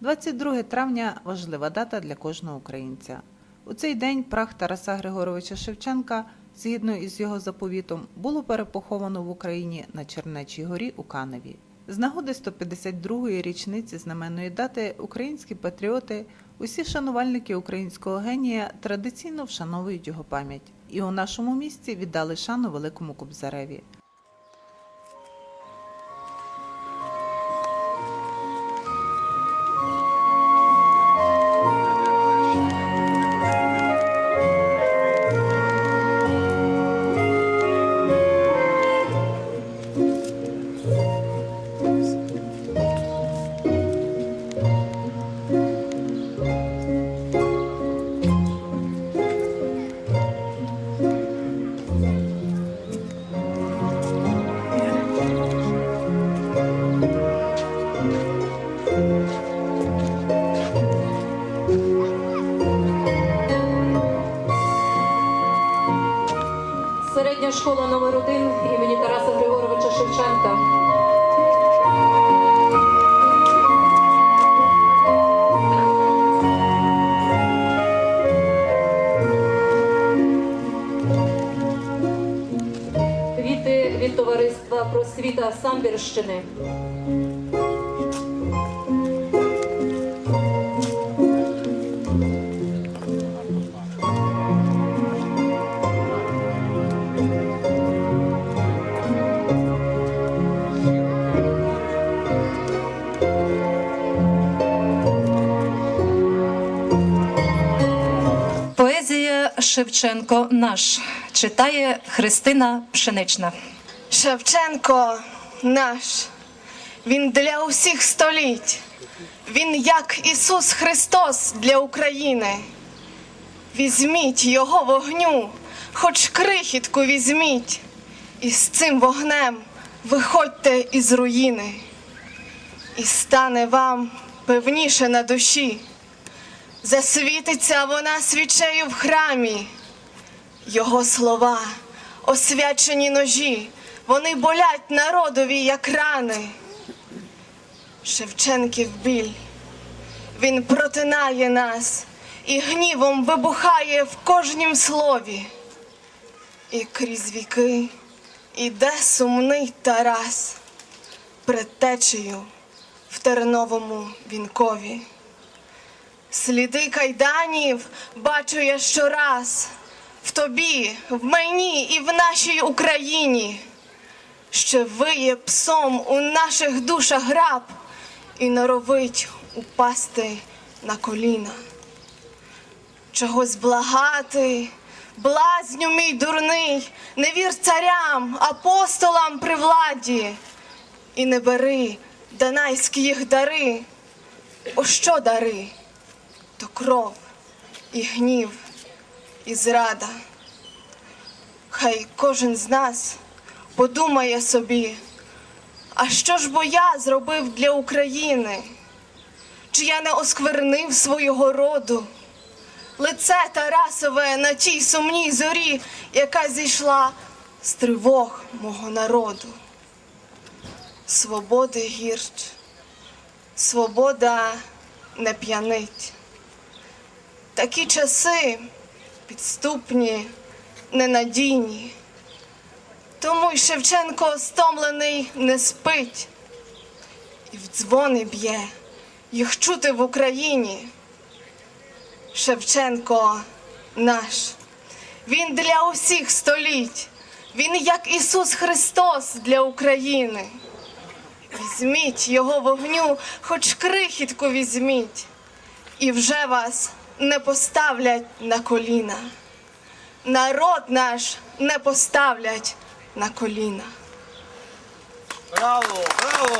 22 травня важлива дата для кожного українця. У цей день прах Тараса Григоровича Шевченка, згідно із його заповітом, було перепоховано в Україні на Чернечій горі у Каневі. З нагоди 152-ї річниці знаменної дати українські патріоти, усі шанувальники українського генія традиційно вшановують його пам'ять. І у нашому місті віддали шану великому Кобзареві. Середня школа номер 1 імені Тараса Григоровича Шевченка. Квіти від товариства просвіта Самбірщини. Поезія Шевченко наш читає Христина Пшенична. Шевченко наш, він для усіх століть, він як Ісус Христос для України. Візьміть його вогню, хоч крихітку візьміть, і з цим вогнем виходьте із руїни, і стане вам певніше на душі. Засвітиться вона свічею в храмі. Його слова, освячені ножі, вони болять народові, як рани. Шевченків біль, він протинає нас і гнівом вибухає в кожнім слові. І крізь віки іде сумний Тарас предтечею в терновому вінкові. Сліди кайданів бачу я щораз в тобі, в мені і в нашій Україні. Ще виє псом у наших душах граб і норовить упасти на коліна. Чогось благати, блазню мій дурний, не вір царям, апостолам при владі, і не бери данайські їх дари. О що дари? То кров і гнів і зрада. Хай кожен з нас подумає собі, а що ж бо я зробив для України? Чи я не осквернив свого роду? Лице Тарасове на тій сумній зорі, яка зійшла з тривог мого народу. Свободи гірч, свобода не п'янить. Такі часи підступні, ненадійні. Тому й Шевченко стомлений не спить, і в дзвони б'є, їх чути в Україні. Шевченко наш, він для усіх століть, він як Ісус Христос для України. Візьміть його вогню, хоч крихітку візьміть, і вже вас не поставлять на коліна. Народ наш не поставлять на коліна. Браво, браво!